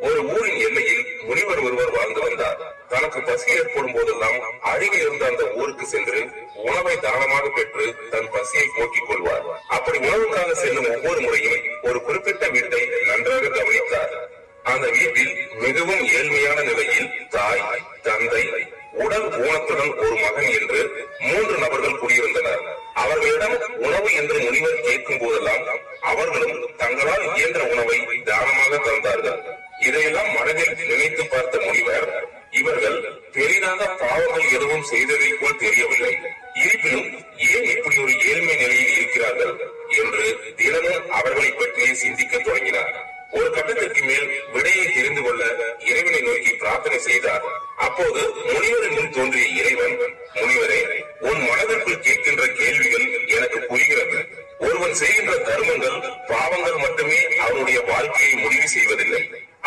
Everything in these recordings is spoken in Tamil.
ஒரு ஊரின் எல்லையில் முனிவர் ஒருவர் வாழ்ந்து வந்தார். தனக்கு பசி ஏற்படும் போதெல்லாம் அருகில் இருந்த அந்த ஊருக்கு சென்று உணவை தானமாக பெற்று தன் பசியை போக்கிக் கொள்வார். அப்படி உணவுக்காக செல்லும் ஒவ்வொரு முறையும் ஒரு குறிப்பிட்ட வீட்டை நன்றாக கவனித்தார். அந்த வீட்டில் மிகவும் ஏழ்மையான நிலையில் தாய் தந்தை உடல் ஊனத்துடன் ஒரு மகன் என்று மூன்று நபர்கள் குடியிருந்தனர் அவர்களிடம் உணவு என்று முனிவர் கேட்கும் போதெல்லாம் அவர்களும் தங்களால் இயன்ற உணவை தானமாக தந்தார்கள். இதையெல்லாம் மனதில் நினைத்து பார்த்த முனிவர் இவர்கள் பெரிதாக பாவங்கள் எதுவும் செய்ததை போல் தெரியவில்லை. இருப்பினும் ஏன் இப்படி ஒரு ஏழ்மை நிலையில் இருக்கிறார்கள் என்று தினமும் அவர்களை பற்றி சிந்திக்க தொடங்கினார். ஒரு கட்டத்திற்கு மேல் விடையை தெரிந்து கொள்ள இறைவனை நோக்கி பிரார்த்தனை செய்தார். அப்போது முனிவரின் முன் தோன்றிய இறைவன் முனிவரே உன் மனதிற்குள் கேட்கின்ற கேள்விகள் எனக்கு புரிகிறது. ஒருவன் செய்கின்ற தர்மங்கள் பாவங்கள் மட்டுமே அவனுடைய வாழ்க்கை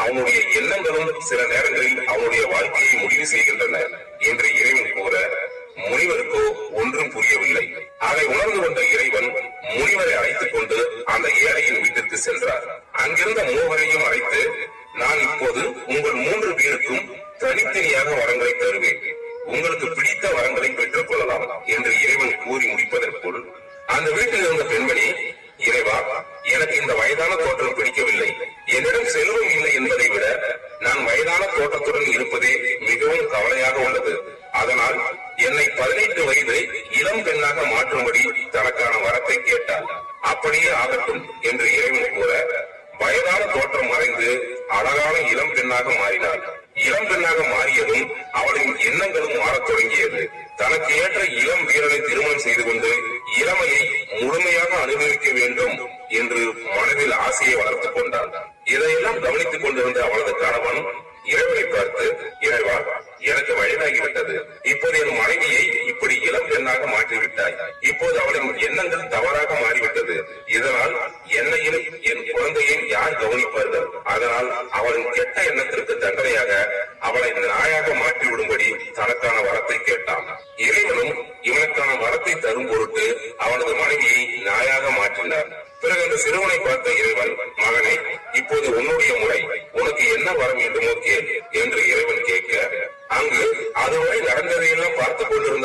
அவனுடைய எண்ணங்களும் சில நேரங்களில் அவனுடைய வாழ்க்கையை முடிவு செய்கின்றன என்று இறைவன் கூற முனிவருக்கோ ஒன்றும் புரியவில்லை. அதை உணர்ந்து கொண்ட இறைவன் முனிவரை அழைத்துக் கொண்டு அந்த ஏழையின் வீட்டிற்கு சென்றார். அங்கிருந்த மூவரையும் அழைத்து மிகவும் உள்ளது. அதனால் என்னை பதினெட்டு வயது இளம் பெண்ணாக மாற்றும்படி தனக்கான வரத்தை கேட்டார். அப்படியே ஆகட்டும் என்று இறைவன் கூற வயதான தோற்றம் மறைந்து அழகான இளம் பெண்ணாக மாறினார். இளம் பெண்ணாக மாறியதும் அவளின் எண்ணங்களும் மாறத் தொடங்கியது. தனக்கு ஏற்ற இளம் வீரனை திருமணம் செய்து கொண்டு இளமையை முழுமையாக அனுபவிக்க வேண்டும் என்று மனதில் ஆசையை வளர்த்துக் கொண்டார் இதையெல்லாம் கவனித்துக் கொண்டிருந்த அவளது கணவன் இறைவனை பார்த்து இறைவா எனக்கு வயதாகிவிட்டது இப்போது என் மனைவியை இப்படி இளம் பெண்ணாக மாற்றிவிட்டாய். இப்போது அவளின் எண்ணங்கள் தவறாக மாறிவிட்டது. இதனால் என்னையும் என் குழந்தையும் யார் கவனிப்பார்கள்? அதனால் அவளின் கெட்ட எண்ணத்திற்கு தண்டனையாக அவளை நாயாக மாற்றிவிடும்படி தனக்கான வரத்தை கேட்டான். இறைவனும் இவனுக்கான வரத்தை தரும் பொருட்டு அவனது மனைவியை நாயாக மாற்றினார் பிறகு அந்த சிறுவனை பார்த்த இறைவன்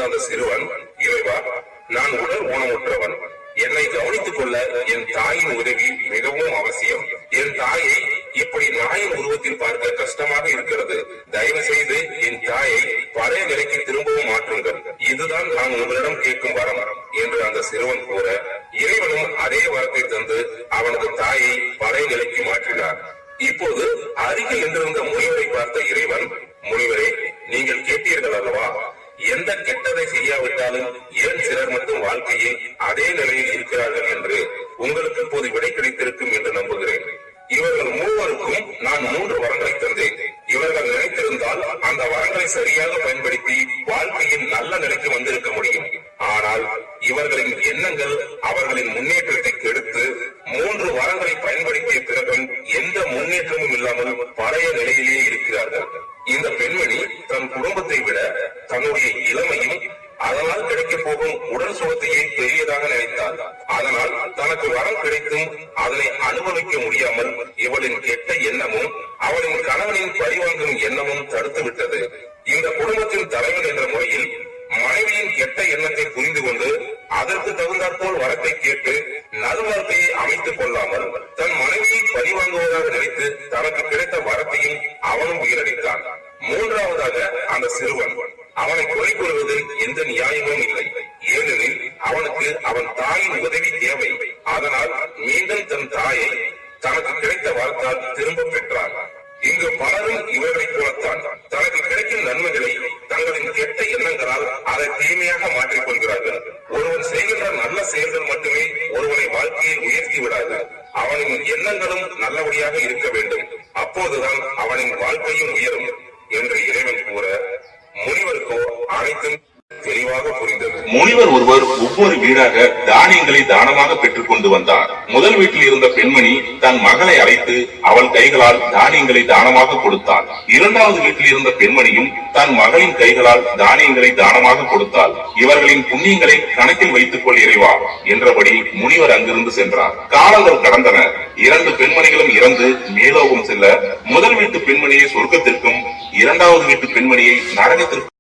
பார்த்துக் அந்த சிறுவன் இறைவா நான் உடல் ஊனமுற்றவன். என்னை கவனித்துக் கொள்ள என் தாயின் உதவி மிகவும் அவசியம். என் தாயை இப்படி நாயின் உருவத்தில் பார்க்க கஷ்டமாக இருக்கிறது. தயவு செய்து என் தாயை பழைய நிலைக்கு திரும்பவும் மாற்றுங்கள். இதுதான் நான் உங்களிடம் கேட்கும் வரம் என்று அந்த சிறுவன் கூற இறைவனும் அதே வரத்தை தந்து அவனது தாயை பழைய நிலைக்கு மாற்றினார். இப்போது அருகில் நின்றிருந்த முனிவரை பார்த்த இறைவன் முனிவரே நீங்கள் கேட்டீர்கள் அல்லவா? எந்த கெட்டதை செய்யாவிட்டாலும் ஏன் சிலர் மட்டும் வாழ்க்கையில் அதே நிலையில் இருக்கிறார்கள் என்று உங்களுக்கு இப்போது விடை கிடைத்திருக்கும் என்று நம்புகிறேன். இவர்கள் மூவருக்கும் நான் மூன்று வரங்களை தந்தேன். இவர்கள் நினைத்திருந்தால் அந்த வரங்களை சரியாக பயன்படுத்தி வாழ்க்கையில் நல்ல நிலைக்கு வந்திருக்க முடியும் ஆனால் இவர்களின் எண்ணங்கள் அவர்களின் முன்னேற்றத்தை கெடுத்து மூன்று வரங்களை பயன்படுத்திய பிறகும் எந்த முன்னேற்றமும் இல்லாமல் பழைய நிலையிலேயே இருக்கிறார்கள் இந்த பெண்மணி தன் குடும்பத்தை விட தன்னுடைய இளமையும் அதனால் கிடைக்கப் போகும் உடல் சுகத்தையே பெரியதாக நினைத்தாள் அதனால் தனக்கு வரம் கிடைத்தும் அதனை அனுபவிக்க முடியாமல் இவளின் கெட்ட எண்ணமும் அவளின் கணவனின் பழிவாங்கும் எண்ணமும் தடுத்து விட்டது இந்த குடும்பத்தின் தலைவர் என்ற முறையில் மனைவியின் கெட்ட எண்ணத்தை புரிந்து கொண்டு அதற்கு தகுந்தாற்போல் வரத்தை கேட்டு நல்வாழ்க்கையை அமைத்துக் கொள்ளாமல் தன் மனைவியை பழிவாங்குவதாக நினைத்து தனக்கு கிடைத்த வரத்தையும் அவனும் உயிரடித்தான் மூன்றாவதாக அந்த சிறுவன். அவனை குறை கூறுவதில் எந்த நியாயமும் இல்லை. ஏனெனில் அவனுக்கு அவன் தாயின் உதவி தேவை. அதனால் வாழ்த்தால் திரும்ப பெற்றார். இங்கு பலரும் இவர்களைப் போலத்தான். தனக்கு கிடைக்கும் நன்மைகளை தங்களின் கெட்ட எண்ணங்களால் அதை தீமையாக மாற்றிக் கொள்கிறார்கள். ஒருவன் செய்கின்ற நல்ல செயல்கள் மட்டுமே ஒருவனை வாழ்க்கையில் உயர்த்தி விடாது. அவனின் எண்ணங்களும் நல்லபடியாக இருக்க வேண்டும். அப்போதுதான் அவனின் வாழ்க்கையும் உயரும் என்று இறைவன் கூற முனிவருக்கோ அனைத்தும் தெளிவாக புரிந்தது. முனிவர் ஒருவர் ஒவ்வொரு வீடாக தானமாக பெற்றுக் கொண்டு வந்தார். முதல் வீட்டில் இருந்த பெண்மணி தன் மகளை அழைத்து அவள் கைகளால் தானியங்களை தானமாக கொடுத்தாள். இரண்டாவது வீட்டில் இருந்த பெண்மணியும் தன் மகளின் கைகளால் தானியங்களை தானமாக கொடுத்தாள். இவர்களின் புண்ணியங்களை கணக்கில் வைத்துக் கொள் இறைவா என்றபடி முனிவர் அங்கிருந்து சென்றார். காலங்கள் கடந்தன. இரண்டு பெண்மணிகளும் இறந்து மேலோகம் செல்ல முதல் வீட்டு பெண்மணியை சொர்க்கத்திற்கும் இரண்டாவது வீட்டு பெண்மணியை நரகத்திற்கும்